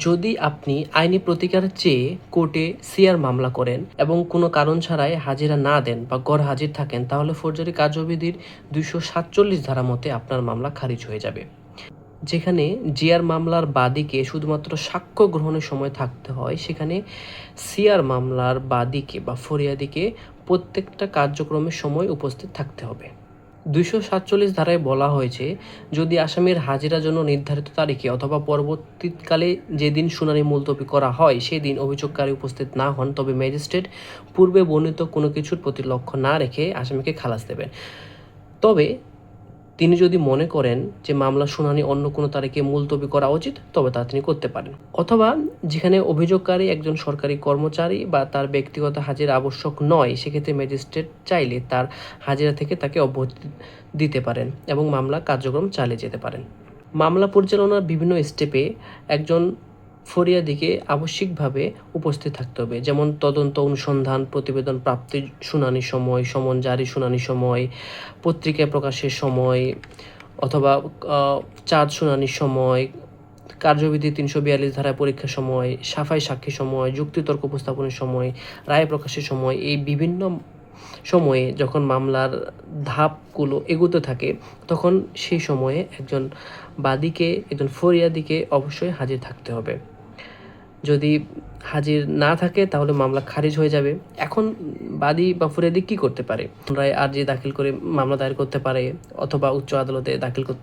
যদি আপনি আইনি প্রতিকার চেয়ে কোর্টে সিআর মামলা করেন এবং কোনো কারণ ছাড়াই হাজিরা না দেন বা গড় হাজির থাকেন, তাহলে ফৌজদারি কার্যবিধির দুইশো সাতচল্লিশ ধারা মতে আপনার মামলা খারিজ হয়ে যাবে। যেখানে জিয়ার মামলার বাদীকে শুধুমাত্র সাক্ষ্য গ্রহণের সময় থাকতে হয়, সেখানে সিআর মামলার বাদীকে বা ফরিয়াদিকে প্রত্যেকটা কার্যক্রমের সময় উপস্থিত থাকতে হবে। দুইশো সাতচল্লিশ ধারায় বলা হয়েছে, যদি আসামির হাজিরা জন্য নির্ধারিত তারিখে অথবা পরবর্তীকালে যেদিন শুনানি মুলতবি করা হয়, সেদিন অভিযোগকারী উপস্থিত না হন, তবে ম্যাজিস্ট্রেট পূর্বে বর্ণিত কোনো কিছুর প্রতি লক্ষ্য না রেখে আসামিকে খালাস দেবেন। তবে তিনি যদি মনে করেন যে মামলা শুনানি অন্য কোনো তারিখে মুলতবি করা উচিত, তবে তা তিনি করতে পারেন। অথবা যেখানে অভিযোগকারী একজন সরকারি কর্মচারী বা তার ব্যক্তিগত হাজিরা আবশ্যক নয়, সেক্ষেত্রে ম্যাজিস্ট্রেট চাইলে তার হাজিরা থেকে তাকে অব্যাহতি দিতে পারেন এবং মামলা কার্যক্রম চালিয়ে যেতে পারেন। মামলা পরিচালনার বিভিন্ন স্টেপে একজন ফরিয়াদিকে আবশ্যিকভাবে উপস্থিত থাকতে হবে। যেমন তদন্ত, অনুসন্ধান, প্রতিবেদন প্রাপ্তি শুনানির সময়, সমন জারি শুনানির সময় পত্রিকায় প্রকাশের সময়, অথবা চার্জ শুনানির সময়, কার্যবিধি তিনশো বিয়াল্লিশ ধারায় পরীক্ষার সময়, সাফাই সাক্ষী সময়, যুক্তিতর্ক উপস্থাপনের সময়, রায় প্রকাশের সময়, এই বিভিন্ন সময়ে যখন মামলার ধাপগুলো এগোতে থাকে, তখন সেই সময়ে একজন বাদীকে, একজন ফরিয়াদিকে অবশ্যই হাজির থাকতে হবে। যদি হাজির না থাকে, তাহলে মামলা খারিজ হয়ে যাবে। এখন বাদী বা ফুরেদি কী করতে পারে? পুনরায় আর্জি দাখিল করে মামলা দায়ের করতে পারে, অথবা উচ্চ আদালতে দাখিল করতে